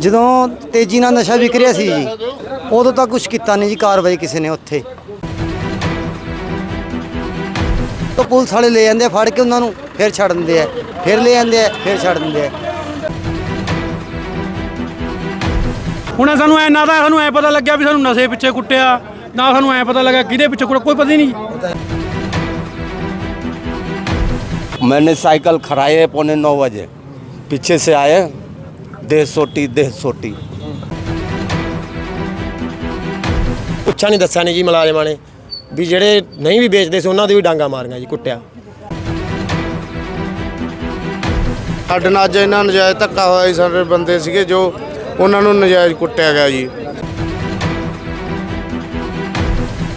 ਜਦੋਂ ਤੇਜ਼ੀ ਨਾਲ ਨਸ਼ਾ ਵਿਕ ਰਿਹਾ ਸੀ ਜੀ ਉਦੋਂ ਤਾਂ ਕੁਝ ਕੀਤਾ ਨਹੀਂ ਜੀ ਕਾਰਵਾਈ ਕਿਸੇ ਨੇ ਉੱਥੇ ਤਾਂ ਪੁਲਿਸ ਵਾਲੇ ਲੈ ਜਾਂਦੇ ਆ ਫੜ ਕੇ ਉਹਨਾਂ ਨੂੰ ਫਿਰ ਛੱਡ ਦਿੰਦੇ ਆ ਫਿਰ ਲੈ ਜਾਂਦੇ ਆ ਫਿਰ ਛੱਡ ਦਿੰਦੇ ਆ ਹੁਣ ਸਾਨੂੰ ਐ ਨਾ ਤਾਂ ਸਾਨੂੰ ਐ ਪਤਾ ਲੱਗਿਆ ਵੀ ਸਾਨੂੰ ਨਸ਼ੇ ਪਿੱਛੇ ਕੁੱਟਿਆ ਨਾ ਸਾਨੂੰ ਐ ਪਤਾ ਲੱਗਾ ਕਿਹਦੇ ਪਿੱਛੇ ਕੁੱਟਿਆ ਕੋਈ ਪਤਾ ਹੀ ਨਹੀਂ मैंने साइकिल खड़ाई है पौने नौ बजे पीछे से आए ਦੇਹ ਸੋਟੀ ਦੇਹ ਸੋਟੀ ਪੁੱਛਾ ਨਹੀਂ ਦੱਸਿਆ ਨਹੀਂ ਜੀ ਮਲਾਜਮਾਂ ਨੇ ਵੀ ਜਿਹੜੇ ਨਹੀਂ ਵੀ ਵੇਚਦੇ ਸੀ, ਉਹਨਾਂ ਦੇ ਵੀ ਡਾਂਗਾ ਮਾਰੀਆਂ ਜੀ, ਕੁੱਟਿਆ। ਸਾਡੇ ਨਾਲ ਅੱਜ ਇਹਨਾਂ ਨਜਾਇਜ਼ ਧੱਕਾ ਹੋਇਆ ਸੀ ਸਾਡੇ ਬੰਦੇ ਸੀਗੇ ਜੋ ਉਹਨਾਂ ਨੂੰ ਨਜਾਇਜ਼ ਕੁੱਟਿਆ ਗਿਆ ਜੀ।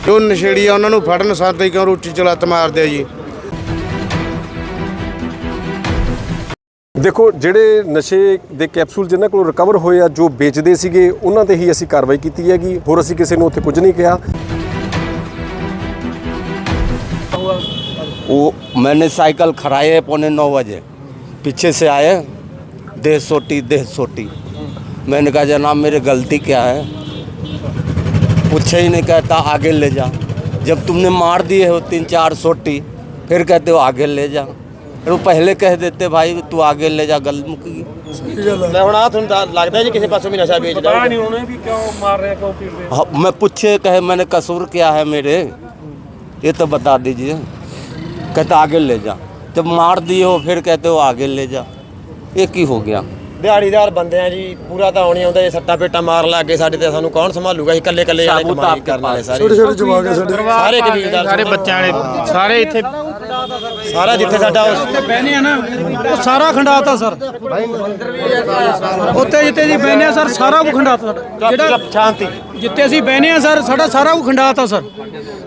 ਜੋ ਨਸ਼ੇੜੀਆ ਉਹਨਾਂ ਨੂੰ ਫੜਨ ਸਾਦੇ ਕਿਉਂ ਰੋਟੀ ਚਲਾਤ ਮਾਰਦੇ ਜੀ? ਦੇਖੋ ਜਿਹੜੇ ਨਸ਼ੇ ਦੇ ਕੈਪਸੂਲ ਜਿਨ੍ਹਾਂ ਕੋਲ ਰਿਕਵਰ ਹੋਏ ਆ ਜੋ ਵੇਚਦੇ ਸੀਗੇ ਉਹਨਾਂ ਤੇ ਹੀ ਅਸੀਂ ਕਾਰਵਾਈ ਕੀਤੀ ਹੈਗੀ ਹੋਰ ਅਸੀਂ ਕਿਸੇ ਨੂੰ ਉੱਥੇ ਕੁਝ ਨਹੀਂ ਕਿਹਾ वो मैंने साइकिल खड़ाई है पौने नौ बजे पीछे से आए देह सोटी देह सोटी मैंने कहा जनाब मेरी गलती क्या है पूछे ही नहीं कहता आगे ले जा जब तुमने मार दिए हो तीन चार सोटी फिर कहते हो आगे ले जा अरे वो पहले कह देते भाई तू आगे ले जा गल मुक्की ਮੈਂ ਹੁਣ ਆ ਤੁਹਾਨੂੰ ਤਾਂ ਲੱਗਦਾ ਜੀ ਕਿਸੇ ਪਾਸੋਂ ਵੀ ਨਸ਼ਾ ਵੇਚਦਾ ਹੋਊਗਾ। ਨਹੀਂ ਉਹਨੇ ਵੀ ਕਿਉਂ ਮਾਰ ਰਿਹਾ ਕਿਉਂ ਪੀਟ ਰਿਹਾ हाँ, मैं पूछे कहे मैंने कसूर क्या है मेरे ये तो बता दीजिए कहते आगे ले जा जब मार दिए हो फिर कहते हो आगे ले जा ये की हो गया ਦਿਹਾੜੀਦਾਰ ਬੰਦੇ ਆ ਜੀ ਪੂਰਾ ਤਾਂ ਆਉਣੀ ਆਉਂਦਾ ਜੇ ਸੱਟਾ ਪੇਟਾ ਮਾਰ ਲੱਗ ਗਏ ਸਾਡੇ ਤੇ ਸਾਨੂੰ ਕੌਣ ਸੰਭਾਲੂਗਾ ਜੀ ਇਕੱਲੇ ਇਕੱਲੇ ਜਾਣੇ ਸਾਬੂਤ ਕਮਾਈ ਆਪਕੇ ਕਰਨ ਵਾਲੇ ਪਾਸ। ਸਾਰੇ ਛੋਟੇ ਛੋਟੇ ਜਵਾਕ ਸਾਡੇ ਸਾਰੇ ਕਬੀਲਦਾਰ ਸਾਰੇ ਬੱਚਿਆਂ ਵਾਲੇ ਸਾਰੇ ਇੱਥੇ ਸਾਰਾ ਜਿੱਥੇ ਸਾਡਾ ਬਹਿਨੇ ਆ ਨਾ ਉਹ ਸਾਰਾ ਖੰਡਾਤਾ ਸਰ। ਉੱਤੇ ਜਿੱਤੇ ਜੀ ਬਹਿਨੇ ਆ ਸਰ ਸਾਰਾ ਕੁ ਖੰਡਾਤਾ ਸਾਡਾ। ਜਿਹੜਾ ਸ਼ਾਂਤੀ। ਜਿੱਤੇ ਅਸੀਂ ਬਹਿਨੇ ਆ ਸਰ ਸਾਡਾ ਸਾਰਾ ਕੁ ਖੰਡਾਤਾ ਸਰ।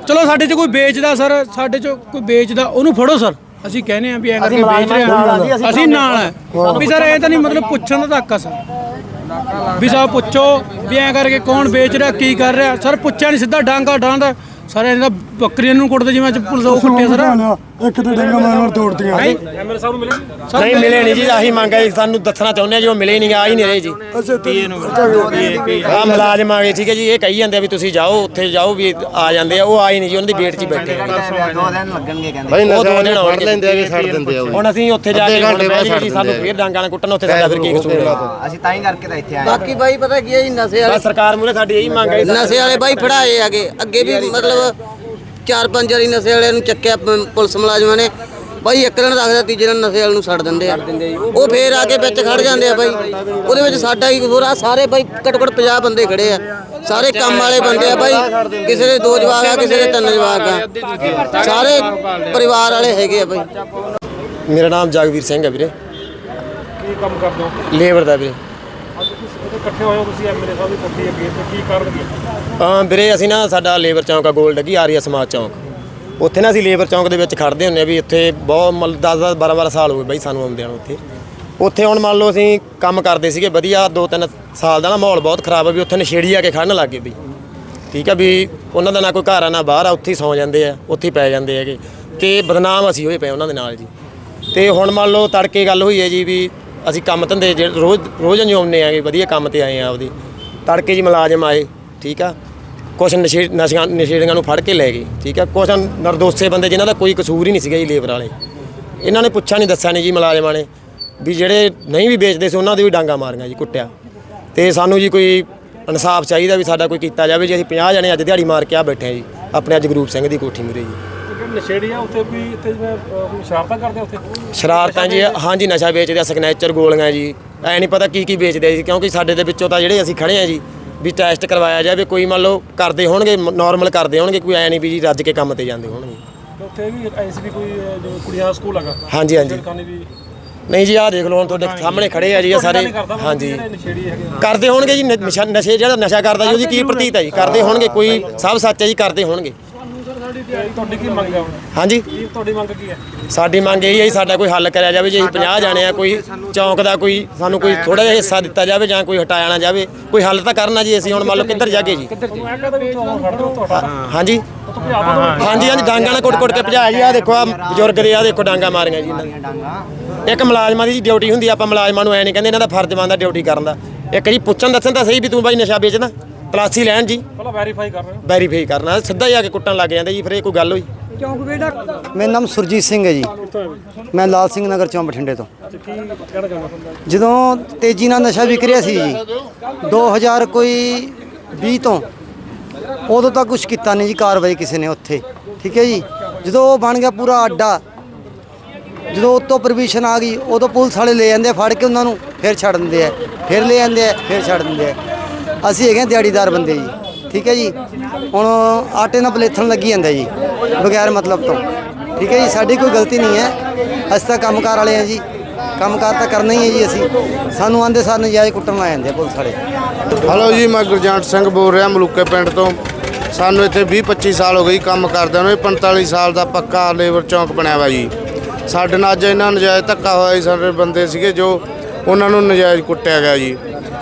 ਚਲੋ ਸਾਡੇ 'ਚ ਕੋਈ ਵੇਚਦਾ ਸਰ ਸਾਡੇ 'ਚ ਕੋਈ ਵੇਚਦਾ ਉਹਨੂੰ ਫੜੋ ਸਰ। ਅਸੀਂ ਕਹਿੰਦੇ ਆ ਵੀ ਐਂ ਕਰਕੇ ਵੇਚ ਰਿਹਾ ਅਸੀਂ ਨਾਲ ਹੈ ਵੀ ਸਰ ਇਹ ਤਾਂ ਨਹੀਂ ਮਤਲਬ ਪੁੱਛਣ ਦਾ ਤੱਕ ਆ ਸਰ। ਵੀ ਸਾਹਿਬ ਪੁੱਛੋ ਵੀ ਐਂ ਕਰਕੇ ਕੌਣ ਵੇਚ ਰਿਹਾ ਕੀ ਕਰ ਰਿਹਾ। ਸਰ ਪੁੱਛਿਆ ਨਹੀਂ ਸਿੱਧਾ ਡਾਂਗਾ ਡਾਂਦਾ ਸਾਰੇ ਇਹਦਾ ਬੱਕਰੀਆਂ ਨੂੰ ਕੁੱਟਦੇ ਜਿਵੇਂ ਅੱਜ ਪੁਲਿਸ ਉਹ ਕੁੱਟਿਆ ਸਰ? ਇੱਕ ਤੇ ਡੰਗਾ ਮਾਰ ਮਾਰ ਤੋੜਤੀਆਂ। ਐਮਐਲ ਸਾਹਿਬ ਨੂੰ ਮਿਲੇ ਨਹੀਂ? ਮਿਲੇ ਨਹੀਂ ਜੀ ਆਹੀ ਮੰਗ ਹੈ ਸਾਨੂੰ ਦੱਸਣਾ ਚਾਹੁੰਦੇ ਆ ਜੀ ਉਹ ਮਿਲੇ ਨਹੀਂ ਆ ਹੀ ਨਹੀਂ ਰਹੇ ਜੀ। ਆ ਮੁਲਾਜ਼ਮ ਆ ਗਏ ਠੀਕ ਹੈ ਜੀ ਇਹ ਕਹੀ ਜਾਂਦੇ ਆ ਵੀ ਤੁਸੀਂ ਜਾਓ ਉੱਥੇ ਜਾਓ ਵੀ ਆ ਜਾਂਦੇ ਆ ਉਹ ਆਈ ਨਹੀਂ ਜੀ ਉਹਨਾਂ ਦੀ ਵੇਟ 'ਚ ਹੀ ਬੈਠੇ ਆ। ਦੋ ਦਿਨ ਲੱਗਣਗੇ ਕਹਿੰਦੇ। ਭਾਈ ਉਹ ਦੋ ਨਸ਼ਾ ਦਿਨ ਫੜ ਆਉਣਗੇ। ਲੈਂਦੇ ਆ ਕਿ ਛੱਡ ਦਿੰਦੇ ਆ ਉਹ। ਹੁਣ ਅਸੀਂ ਉੱਥੇ ਜਾ ਕੇ ਸਾਨੂੰ। ਫੇਰ ਡਾਂਗਾਂ ਨਾਲ ਕੁੱਟਣ ਉੱਥੇ ਸਾਡਾ ਫਿਰ ਕੀ ਕਸੂਰ ਹੈ ਅਸੀਂ ਤਾਂ ਹੀ ਕਰਕੇ ਤਾਂ ਇੱਥੇ ਆਏ ਬਾਕੀ ਬਾਈ ਪਤਾ ਕੀ ਹੈ ਜੀ ਨਸ਼ੇ ਵਾਲੇ ਸਰਕਾਰ ਮੂਰੇ ਸਾਡੀ ਇਹੀ ਮੰਗ ਹੈ ਜੀ। ਨਸ਼ੇ ਵਾਲੇ ਬਾਈ ਫੜਾਏ ਆਗੇ ਅੱਗੇ ਵੀ ਮਤਲਬ ਚਾਰ ਪੰਜ ਵਾਰੀ ਨਸ਼ੇ ਵਾਲਿਆਂ ਨੂੰ ਚੱਕਿਆ ਪ- ਪੁਲਿਸ ਮੁਲਾਜ਼ਮਾਂ ਨੇ। ਬਾਈ ਇੱਕ ਦਿਨ ਰੱਖਦਾ ਤੀਜੇ ਦਿਨ ਨਸ਼ੇ ਵਾਲੇ ਨੂੰ ਛੱਡ ਦਿੰਦੇ ਆ। ਉਹ ਫੇਰ ਆ ਕੇ ਵਿੱਚ ਖੜ ਜਾਂਦੇ ਆ ਬਾਈ। ਉਹਦੇ ਵਿੱਚ ਸਾਡਾ ਹੀ ਕਸੂਰ ਆ ਸਾਰੇ ਬਾਈ ਘੱਟੋ ਘੱਟ 50 ਬੰਦੇ ਖੜੇ ਆ। ਸਾਰੇ ਕੰਮ ਵਾਲੇ ਬੰਦੇ ਆ ਬਾਈ। ਕਿਸੇ ਦੇ ਦੋ ਜਵਾਕ ਆ ਕਿਸੇ ਦੇ ਤਿੰਨ ਜਵਾਕ ਆ। ਸਾਰੇ ਪਰਿਵਾਰ ਵਾਲੇ ਹੈਗੇ ਆ ਬਾਈ। ਮੇਰਾ ਨਾਮ ਜਗਵੀਰ ਸਿੰਘ ਹੈ ਵੀਰੇ। ਕੀ ਕੰਮ ਕਰਦੇ ਹੋ? ਲੇਬਰ ਦਾ ਵੀਰੇ। ਇਕੱਠੇ ਹੋਏ ਹੋ, ਤੁਸੀਂ ਐਮਐਲਏ ਸਾਹਿਬ ਦੀ ਇਕੱਠੇ ਅੱਗੇ, ਤੇ ਕੀ ਕਾਰਨ ਕੀ ਵੀਰੇ, ਅਸੀਂ ਨਾ ਸਾਡਾ ਲੇਬਰ ਚੌਂਕ ਆ, ਗੋਲਡ ਕੀ ਆਰੀਆ ਸਮਾਜ ਚੌਂਕ। ਉੱਥੇ ਨਾ ਅਸੀਂ ਲੇਬਰ ਚੌਂਕ ਦੇ ਵਿੱਚ ਖੜਦੇ ਹੁੰਨੇ ਆ ਵੀ ਇੱਥੇ ਬਹੁਤ ਮਤਲਬ 10 10 12 12 ਸਾਲ ਹੋ ਗਏ ਬਾਈ ਸਾਨੂੰ ਆਉਂਦਿਆਂ ਨੂੰ ਉੱਥੇ ਉੱਥੇ ਹੁਣ ਮੰਨ ਲਓ ਅਸੀਂ ਕੰਮ ਕਰਦੇ ਸੀਗੇ, ਵਧੀਆ 2-3 ਸਾਲ ਦਾ ਨਾ ਮਾਹੌਲ ਬਹੁਤ ਖਰਾਬ ਆ ਵੀ ਉੱਥੇ ਨਸ਼ੇੜੀ ਆ ਕੇ ਖੜਨ ਲੱਗ ਗਏ ਵੀ ਠੀਕ ਆ ਵੀ ਉਹਨਾਂ ਦਾ ਨਾ ਕੋਈ ਘਰ ਆ, ਨਾ ਬਾਹਰ ਆ, ਉੱਥੇ ਹੀ ਸੌਂ ਜਾਂਦੇ ਆ, ਉੱਥੇ ਹੀ ਪੈ ਜਾਂਦੇ ਹੈਗੇ। ਤੇ ਬਦਨਾਮ ਅਸੀਂ ਹੋਏ ਪਏ ਉਹਨਾਂ ਦੇ ਨਾਲ ਜੀ। ਤੇ ਹੁਣ ਮੰਨ ਲਓ ਤੜਕੇ ਗੱਲ ਹੋਈ ਹੈ ਜੀ ਵੀ ਅਸੀਂ ਕੰਮ ਧੰਦੇ ਜਿਹੜੇ ਰੋਜ਼ ਰੋਜ਼ ਅੰਜਾਉਂਦੇ ਆਗੇ, ਵਧੀਆ ਕੰਮ ਤੇ ਆਏ ਆ ਆਪਦੀ। ਤੜਕੇ ਜੀ ਮੁਲਾਜ਼ਮ ਆਏ, ਠੀਕ ਆ? ਕੁਛ ਨਸ਼ੇ, ਨਸ਼ਿਆਂ, ਨਸ਼ੇੜੀਆਂ ਨੂੰ ਫੜ ਕੇ ਲੈ ਗਏ, ਠੀਕ ਆ? ਕੁਛ ਨਰਦੋਸੇ ਬੰਦੇ ਜਿਨ੍ਹਾਂ ਦਾ ਕੋਈ ਕਸੂਰ ਹੀ ਨਹੀਂ ਸੀਗਾ ਜੀ ਲੇਬਰ ਵਾਲੇ। ਇਹਨਾਂ ਨੇ ਪੁੱਛਿਆ ਨਹੀਂ, ਦੱਸਿਆ ਨਹੀਂ ਜੀ ਮੁਲਾਜ਼ਮਾਂ ਨੇ ਵੀ ਜਿਹੜੇ ਨਹੀਂ ਵੀ ਵੇਚਦੇ ਸੀ, ਉਹਨਾਂ ਦੇ ਵੀ ਡਾਂਗਾ ਮਾਰੀਆਂ ਜੀ, ਕੁੱਟਿਆ। ਤੇ ਸਾਨੂੰ ਜੀ ਕੋਈ ਇਨਸਾਫ ਚਾਹੀਦਾ ਵੀ ਸਾਡਾ ਕੋਈ ਕੀਤਾ ਜਾਵੇ, ਜੀ ਅਸੀਂ 50 ਜਣੇ ਅੱਜ ਦਿਹਾੜੀ ਮਾਰ ਕੇ ਆ ਬੈਠੇ ਆ ਜੀ, ਆਪਣੇ ਅੱਜ ਗਰੂਪ ਸਿੰਘ ਦੀ ਕੋਠੀ ਮੂਰੇ ਜੀ। ਨਸ਼ੇੜੀ ਆ ਉੱਥੇ ਵੀ ਇੱਥੇ ਜਿਵੇਂ ਅਹ, ਕੋਈ ਸ਼ਰਾਰਤਾਂ ਕਰਦੇ ਆ ਉੱਥੇ? ਸ਼ਰਾਰਤਾਂ ਜੀ ਹਾਂਜੀ ਨਸ਼ਾ ਵੇਚਦੇ ਆ ਸਿਗਨੇਚਰ ਗੋਲੀਆਂ ਜੀ। ਐ ਨਹੀਂ ਪਤਾ ਕੀ ਕੀ ਵੇਚਦੇ ਆ ਜੀ ਕਿਉਂਕਿ ਸਾਡੇ ਦੇ ਵਿੱਚੋਂ ਤਾਂ ਜਿਹੜੇ ਅਸੀਂ ਖੜੇ ਆ ਜੀ ਵੀ ਟੈਸਟ ਕਰਵਾਇਆ ਜਾਵੇ ਕੋਈ ਮੰਨ ਲਓ ਕਰਦੇ ਹੋਣਗੇ ਨਾਰਮਲ ਕਰਦੇ ਹੋਣਗੇ ਕੋਈ ਐ ਨਹੀਂ ਵੀ ਜੀ ਰੱਜ ਕੇ ਕੰਮ ਤੇ ਜਾਂਦੇ ਹੋਣਗੇ। ਉੱਥੇ ਵੀ ਐਸੀ ਵੀ ਕੋਈ ਜਿਵੇਂ ਕੁੜੀਆਂ ਸਕੂਲ ਹੈਗਾ ਹਾਂਜੀ ਹਾਂਜੀ। ਨਹੀਂ ਜੀ ਆਹ ਦੇਖ ਲਓ ਹੁਣ ਤੁਹਾਡੇ ਸਾਹਮਣੇ ਖੜੇ ਆ ਜੀ ਇਹ ਸਾਰੇ ਹਾਂਜੀ। ਕਰਦੇ ਹੋਣਗੇ ਜੀ ਨਸ਼ਾ ਜਿਹੜਾ ਨਸ਼ਾ ਕਰਦਾ ਜੀ ਉਹਦੀ ਕੀ ਪ੍ਰਤੀਤ ਹੈ ਜੀ ਕਰਦੇ ਹੋਣਗੇ ਕੋਈ ਸਭ ਸੱਚ ਹੈ ਜੀ ਕਰਦੇ ਹੋਣਗੇ। ਤੁਹਾਡੀ ਕੀ ਮੰਗ ਹੈ ਹੁਣ? ਹਾਂਜੀ? ਤੁਹਾਡੀ ਮੰਗ ਕੀ ਹੈ ਸਾਡੀ ਮੰਗ ਇਹ ਹੈ ਸਾਡਾ ਕੋਈ ਹੱਲ ਕਰਿਆ ਜਾਵੇ ਜੇ ਅਸੀਂ 50 ਜਾਣੇ ਆ ਕੋਈ ਚੌਂਕ ਦਾ ਕੋਈ ਸਾਨੂੰ ਕੋਈ ਥੋੜਾ ਜਿਹਾ ਹਿੱਸਾ ਦਿੱਤਾ ਜਾਵੇ ਜਾਂ ਕੋਈ ਹਟਾਇਆ ਨਾ ਜਾਵੇ ਕੋਈ ਹੱਲ ਤਾਂ ਕਰਨਾ ਜੀ ਅਸੀਂ ਹੁਣ ਮੰਨ ਲਓ ਕਿੱਧਰ ਜਾਗੇ ਜੀ। ਹਾਂਜੀ। ਹਾਂਜੀ ਹਾਂਜੀ ਡਾਂਗਾ ਨਾਲ ਕੁੱਟ ਕੁੱਟ ਕੇ ਭਜਾਇਆ ਜੀ ਆ ਦੇਖੋ ਆ ਬਜ਼ੁਰਗ ਦੇ ਆ ਦੇਖੋ ਡਾਂਗਾ ਮਾਰੀਆਂ ਜੀ ਇਹਨਾਂ ਨੇ। ਇੱਕ ਮੁਲਾਜ਼ਮਾਂ ਦੀ ਡਿਊਟੀ ਹੁੰਦੀ ਆ, ਆਪਾਂ ਮੁਲਾਜ਼ਮਾਂ ਨੂੰ ਐ ਨਹੀਂ ਕਹਿੰਦੇ ਇਹਨਾਂ ਦਾ ਫਰਜ਼ ਬਣਦਾ ਡਿਊਟੀ ਕਰਨ ਦਾ। ਇੱਕ ਜੀ ਪੁੱਛਣ ਦੱਸਣ ਤਾਂ ਸਹੀ ਵੀ ਤੂੰ ਬਾਈ ਨਸ਼ਾ ਵੇਚਦਾ। ਤਲਾਸੀ ਲੈਣ ਜੀ। ਪਹਿਲਾਂ ਵੈਰੀਫਾਈ ਕਰਨਾ ਵੈਰੀਫਾਈ ਕਰਨਾ। ਸਿੱਧਾ ਹੀ ਆ ਕੇ ਕੁੱਟਣ ਲੱਗ ਜਾਂਦੇ ਜੀ ਫਿਰ ਇਹ ਕੋਈ ਗੱਲ ਹੋਈ। ਮੇਰਾ ਨਾਮ ਸੁਰਜੀਤ ਸਿੰਘ ਹੈ ਜੀ। ਮੈਂ ਲਾਲ ਸਿੰਘ ਨਗਰ ਚੋਂ ਬਠਿੰਡੇ ਤੋਂ। ਜਦੋਂ ਤੇਜ਼ੀ ਨਾਲ ਨਸ਼ਾ ਵਿਕ ਰਿਹਾ ਸੀ ਜੀ 2000 ਕੋਈ 20 ਤੋਂ ਉਦੋਂ ਤੱਕ ਕੁਝ ਕੀਤਾ ਨਹੀਂ ਜੀ ਕਾਰਵਾਈ ਕਿਸੇ ਨੇ ਉੱਥੇ। ਠੀਕ ਹੈ ਜੀ? ਜਦੋਂ ਉਹ ਬਣ ਗਿਆ ਪੂਰਾ ਅੱਡਾ ਜਦੋਂ ਉੱਤੋਂ ਪਰਮਿਸ਼ਨ ਆ ਗਈ ਉਦੋਂ ਪੁਲਿਸ ਵਾਲੇ ਲੈ ਜਾਂਦੇ ਆ ਫੜ ਕੇ ਉਹਨਾਂ ਨੂੰ ਫਿਰ ਛੱਡ ਦਿੰਦੇ ਆ। ਫਿਰ ਲੈ ਜਾਂਦੇ ਆ ਫਿਰ ਛੱਡ ਦਿੰਦੇ ਆ। ਅਸੀਂ ਹੈਗੇ ਆ ਦਿਹਾੜੀਦਾਰ ਬੰਦੇ ਜੀ, ਠੀਕ ਹੈ ਜੀ। ਹੁਣ ਆਟੇ ਨਾਲ ਪਲੇਥਣ ਲੱਗੀ ਜਾਂਦਾ ਜੀ, ਬਗੈਰ ਮਤਲਬ ਤੋਂ। ਠੀਕ ਹੈ ਜੀ, ਸਾਡੀ ਕੋਈ ਗਲਤੀ ਨਹੀਂ ਹੈ। ਅਸੀਂ ਤਾਂ ਕੰਮਕਾਰ ਵਾਲੇ ਆ ਜੀ। ਕੰਮਕਾਰ ਤਾਂ ਕਰਨਾ ਹੀ ਹੈ ਜੀ ਅਸੀਂ। ਸਾਨੂੰ ਆਂਦੇ ਸਾਰ ਨਜਾਇਜ਼ ਕੁੱਟਣ ਆ ਜਾਂਦੇ ਪੁਲਿਸ ਵਾਲੇ। ਹਲੋ ਜੀ, ਮੈਂ ਗੁਰਜੰਟ ਸਿੰਘ ਬੋਲ ਰਿਹਾ ਮਲੂਕੇ ਪਿੰਡ ਤੋਂ। ਸਾਨੂੰ ਇੱਥੇ 20 25 ਸਾਲ ਹੋ ਗਏ ਕੰਮ ਕਰਦਿਆਂ ਨੂੰ। ਇਹ 45 ਸਾਲ ਦਾ ਪੱਕਾ ਲੇਬਰ ਚੌਂਕ ਬਣਿਆ ਵਾ ਜੀ। ਸਾਡੇ ਨਾਲ ਅੱਜ ਇਹਨਾਂ ਨਜਾਇਜ਼ ਧੱਕਾ ਹੋਇਆ ਜੀ, ਸਾਡੇ ਬੰਦੇ ਸੀਗੇ ਜੋ ਉਹਨਾਂ ਨੂੰ ਨਜਾਇਜ਼ ਕੁੱਟਿਆ ਗਿਆ ਜੀ।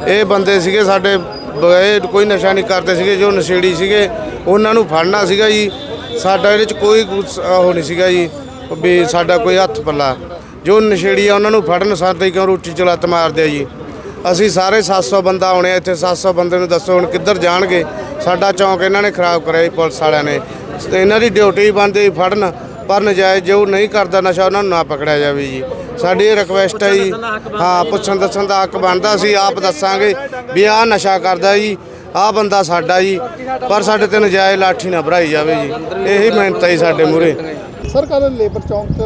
ਇਹ ਬੰਦੇ ਸੀਗੇ ਸਾਡੇ ਬ- ਇਹ ਕੋਈ ਨਸ਼ਾ ਨਹੀਂ ਕਰਦੇ ਸੀਗੇ, ਜੋ ਨਸ਼ੇੜੀ ਸੀਗੇ, ਉਹਨਾਂ ਨੂੰ ਫੜਨਾ ਸੀਗਾ ਜੀ। ਸਾਡਾ ਇਹਦੇ ਚ ਕੋਈ ਗੁੱਸ- ਉਹ ਨਹੀਂ ਸੀਗਾ ਜੀ, ਵੀ ਸਾਡਾ ਕੋਈ ਹੱਥ ਪੱਲਾ। ਜੋ ਨਸ਼ੇੜੀ ਆ, ਉਹਨਾਂ ਨੂੰ ਫੜਨ ਸਾਡੇ ਕਿਉਂ ਰੋਟੀ ਚ ਲੱਤ ਮਾਰਦੇ ਆ ਜੀ? ਅਸੀਂ ਸਾਰੇ 700 ਬੰਦਾ ਆਉਣੇ ਆ, ਇੱਥੇ 700 ਬੰਦੇ ਨੂੰ ਦੱਸੋ ਹੁਣ ਕਿੱਧਰ ਜਾਣਗੇ। ਸਾਡਾ ਚੌਂਕ ਇਹਨਾਂ ਨੇ ਖਰਾਬ ਕਰਿਆ ਜੀ, ਪੁਲਿਸ ਵਾਲਿਆਂ ਨੇ। ਤੇ ਇਹਨਾਂ ਦੀ ਡਿਊਟੀ ਬੰਦੇ ਫੜਨ, ਪਰ ਨਜਾਇਜ਼ ਜੋ ਨਹੀਂ ਕਰਦਾ ਨਸ਼ਾ, ਉਹਨਾਂ ਨੂੰ ਨਾ ਪਕੜਿਆ ਜਾਵੇ ਜੀ। ਸਾਡੀ ਇਹ ਰਿਕਵੈਸਟ ਹੈ ਜੀ। ਹਾਂ ਪੁੱਛਣ ਦੱਸਣ ਦਾ ਹੱਕ ਬਣਦਾ ਸੀ ਆਪ ਦੱਸਾਂਗੇ ਵੀ ਆਹ ਨਸ਼ਾ ਕਰਦਾ ਜੀ ਆਹ ਬੰਦਾ ਸਾਡਾ ਜੀ ਪਰ ਸਾਡੇ ਤੇ ਨਜਾਇਜ਼ ਲਾਠੀ ਨਾ ਭਰਾਈ ਜਾਵੇ ਜੀ। ਇਹੀ ਮਿਹਨਤ ਹੈ ਜੀ ਸਾਡੇ ਮੂਰੇ ਸਰ ਕੱਲ ਲੇਬਰ ਚੌਂਕ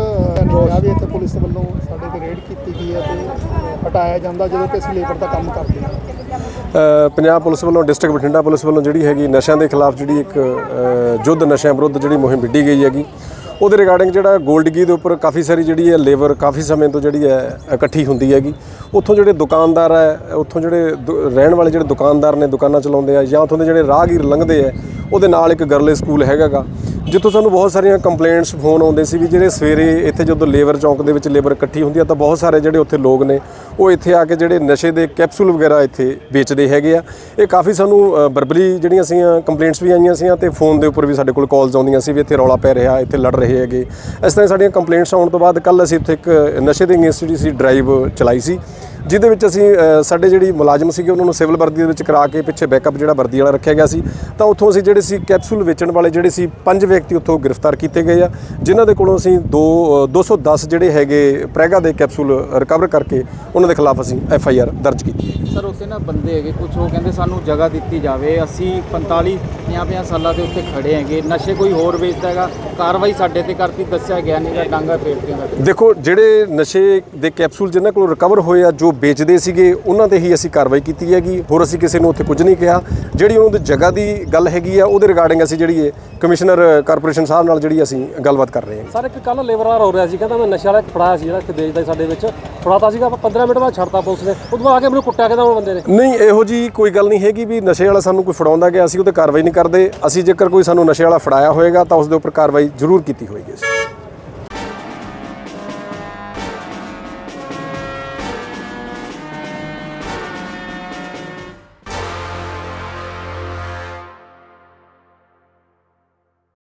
ਹੋਇਆ ਵੀ ਇੱਥੇ ਪੁਲਿਸ ਵੱਲੋਂ ਸਾਡੇ ਤੇ ਰੇਡ ਕੀਤੀ ਗਈ ਹੈ ਤੇ ਹਟਾਇਆ ਜਾਂਦਾ ਜਦੋਂ ਕਿ ਅਸੀਂ ਲੇਬਰ ਦਾ ਕੰਮ ਕਰਦੇ ਹਾਂ। ਅ, ਪੰਜਾਬ ਪੁਲਿਸ ਵੱਲੋਂ ਡਿਸਟ੍ਰਿਕਟ ਬਠਿੰਡਾ ਪੁਲਿਸ ਵੱਲੋਂ ਜਿਹੜੀ ਹੈਗੀ ਨਸ਼ਿਆਂ ਦੇ ਖਿਲਾਫ ਜਿਹੜੀ ਇੱਕ ਯੁੱਧ ਨਸ਼ਿਆਂ ਵਿਰੁੱਧ ਜਿਹੜੀ ਮੁਹਿੰਮ ਵਿੱਢੀ ਗਈ ਹੈਗੀ ਉਹਦੇ ਰਿਗਾਰਡਿੰਗ ਜਿਹੜਾ ਗੋਲਡਗੀ ਦੇ ਉੱਪਰ ਕਾਫੀ ਸਾਰੀ ਜਿਹੜੀ ਹੈ ਲੇਬਰ ਕਾਫੀ ਸਮੇਂ ਤੋਂ ਜਿਹੜੀ ਹੈ ਇਕੱਠੀ ਹੁੰਦੀ ਹੈਗੀ। ਉੱਥੋਂ ਜਿਹੜੇ ਦੁਕਾਨਦਾਰ ਹੈ, ਉੱਥੋਂ ਜਿਹੜੇ ਦੁ- ਰਹਿਣ ਵਾਲੇ ਜਿਹੜੇ ਦੁਕਾਨਦਾਰ ਨੇ ਦੁਕਾਨਾਂ ਚਲਾਉਂਦੇ ਆ ਜਾਂ ਉੱਥੋਂ ਦੇ ਜਿਹੜੇ ਰਾਹਗੀਰ ਲੰਘਦੇ ਆ, ਉਹਦੇ ਨਾਲ ਇੱਕ ਗਰਲੇ ਸਕੂਲ ਹੈਗਾਗਾ। ਜਿੱਥੋਂ ਸਾਨੂੰ ਬਹੁਤ ਸਾਰੀਆਂ ਕੰਪਲੇਂਟਸ ਫੋਨ ਆਉਂਦੇ ਸੀ ਵੀ ਜਿਹੜੇ ਸਵੇਰੇ ਇੱਥੇ ਜਦੋਂ ਲੇਬਰ ਚੌਂਕ ਦੇ ਵਿੱਚ ਲੇਬਰ ਇਕੱਠੀ ਹੁੰਦੀ ਆ, ਤਾਂ ਬਹੁਤ ਸਾਰੇ ਜਿਹੜੇ ਉੱਥੇ ਲੋਕ ਨੇ, ਉਹ ਇੱਥੇ ਆ ਕੇ ਜਿਹੜੇ ਨਸ਼ੇ ਦੇ ਕੈਪਸੂਲ ਵਗੈਰਾ ਇੱਥੇ ਵੇਚਦੇ ਹੈਗੇ ਆ। ਇਹ ਕਾਫੀ ਸਾਨੂੰ ਬਰਬਲੀ ਜਿਹੜੀਆਂ ਸੀਆਂ ਕੰਪਲੇਂਟਸ ਵੀ ਆਈਆਂ ਸੀ ਤੇ ਫੋਨ ਦੇ ਉੱਪਰ ਵੀ ਸਾਡੇ ਕੋਲ ਕਾਲਸ ਆਉਂਦੀਆਂ ਸੀ ਵੀ ਇੱਥੇ ਰੌਲਾ ਪੈ ਰਿਹਾ, ਇੱਥੇ ਲੜ ਰਹੇ ਹੈਗੇ। ਇਸ ਤਰ੍ਹਾਂ ਸਾਡੀਆਂ ਕੰਪਲੇਂਟਸ ਆਉਣ ਤੋਂ ਬਾਅਦ ਕੱਲ ਅਸੀਂ ਇੱਥੇ ਇੱਕ ਨਸ਼ੇ ਦੇ ਅਗੇਂਸਟ ਜਿਹੜੀ ਸੀ ਡਰਾਈਵ ਚਲਾਈ ਸੀ। ਜਿਹਦੇ ਵਿੱਚ ਅਸੀਂ ਸਾਡੇ ਜਿਹੜੀ ਮੁਲਾਜ਼ਮ ਸੀਗੇ ਉਹਨਾਂ ਨੂੰ ਸਿਵਲ ਵਰਦੀ ਦੇ ਵਿੱਚ ਕਰਾ ਕੇ ਪਿੱਛੇ ਬੈਕਅਪ ਜਿਹੜਾ ਵਰਦੀ ਵਾਲਾ ਰੱਖਿਆ ਗਿਆ ਸੀ। ਤਾਂ ਉੱਥੋਂ ਅਸੀਂ ਜਿਹੜੇ ਸੀ ਕੈਪਸੂਲ ਵੇਚਣ ਵਾਲੇ ਜਿਹੜੇ ਸੀ ਪੰਜ ਵਿਅਕਤੀ ਉੱਥੋਂ ਗ੍ਰਿਫਤਾਰ ਕੀਤੇ ਗਏ ਆ। ਜਿਨ੍ਹਾਂ ਦੇ ਕੋਲੋਂ ਅਸੀਂ ਦੋ ਅ, 210 ਜਿਹੜੇ ਹੈਗੇ ਪ੍ਰੈਗਾ ਦੇ ਕੈਪਸੂਲ ਰਿਕਵਰ ਕਰਕੇ ਉਹਨਾਂ ਦੇ ਖਿਲਾਫ ਅਸੀਂ ਐਫ ਆਈ ਆਰ ਦਰਜ ਕੀਤੀ ਹੈ ਸਰ ਉੱਥੇ ਨਾ ਬੰਦੇ ਹੈਗੇ ਕੁਝ ਉਹ ਕਹਿੰਦੇ ਸਾਨੂੰ ਜਗ੍ਹਾ ਦਿੱਤੀ ਜਾਵੇ। ਅਸੀਂ 45 50 ਸਾਲਾਂ ਦੇ ਉੱਤੇ ਖੜੇ ਹੈਗੇ ਨਸ਼ੇ ਕੋਈ ਹੋਰ ਵੇਚਦਾ ਹੈਗਾ ਕਾਰਵਾਈ ਸਾਡੇ ਤੇ ਕਰਤੀ ਦੱਸਿਆ ਗਿਆ ਨਹੀਂ ਗਾ ਡਾਂਗਾ ਪੇਟਦੀਆਂ ਦਾ ਦੇਖੋ ਜਿਹੜੇ ਨਸ਼ੇ ਦੇ ਕੈਪਸੂਲ ਜਿਨ੍ਹਾਂ ਕੋਲ ਰਿਕਵਰ ਹੋਏ ਆ ਜੋ ਵੇਚਦੇ ਸੀਗੇ ਉਹਨਾਂ ਤੇ ਹੀ ਅਸੀਂ ਕਾਰਵਾਈ ਕੀਤੀ ਹੈਗੀ। ਹੋਰ ਅਸੀਂ ਕਿਸੇ ਨੂੰ ਉੱਥੇ ਕੁਝ ਨਹੀਂ ਕਿਹਾ। ਜਿਹੜੀ ਉਹਨਾਂ ਦੀ ਜਗ੍ਹਾ ਦੀ ਗੱਲ ਹੈਗੀ ਆ ਉਹਦੇ ਰਿਗਾਰਡਿੰਗ ਅਸੀਂ ਜਿਹੜੀ ਹੈ ਕਮਿਸ਼ਨਰ ਕਾਰਪੋਰੇਸ਼ਨ ਸਾਹਿਬ ਨਾਲ ਜਿਹੜੀ ਅਸੀਂ ਗੱਲਬਾਤ ਕਰ ਰਹੇ ਹਾਂ। ਸਰ ਇੱਕ ਕੱਲ ਲੇਬਰਦਾਰ ਹੋ ਰਿਹਾ ਸੀ ਕਹਿੰਦਾ ਮੈਂ ਨਸ਼ਾ ਵਾਲਾ ਇੱਕ ਫੜਾਇਆ ਸੀ ਜਿਹੜਾ ਇੱਥੇ ਵੇਚਦਾ ਸੀ ਸਾਡੇ ਵਿੱਚ। ਫੜਾਤਾ ਸੀਗਾ ਆਪਾਂ 15 ਮਿੰਟ ਬਾਅਦ ਛੱਡਤਾ ਪੁਲਿਸ ਨੇ। ਉਦੋਂ ਆ ਕੇ ਮੈਨੂੰ ਕੁੱਟਿਆ ਕਹਿੰਦਾ ਉਹ ਬੰਦੇ ਨੇ। ਨਹੀਂ ਇਹੋ ਜੀ ਕੋਈ ਗੱਲ ਨਹੀਂ ਹੈਗੀ ਵੀ ਨਸ਼ੇ ਵਾਲਾ ਸਾਨੂੰ ਕੋਈ ਫੜਾਉਂਦਾ ਗਿਆ ਅਸੀਂ ਉਹ ਤੇ ਕਾਰਵਾਈ ਨਹੀਂ ਕਰਦੇ, ਅਸੀਂ ਜੇਕਰ ਕੋਈ ਸਾਨੂੰ ਨਸ਼ੇ ਵਾਲਾ ਫੜਾਇਆ ਹੋਏਗਾ ਤਾਂ ਉਸ ਦੇ ਉੱਪਰ ਕਾਰਵਾਈ ਜ਼ਰੂਰ ਕੀਤੀ ਹੋਏਗੀ।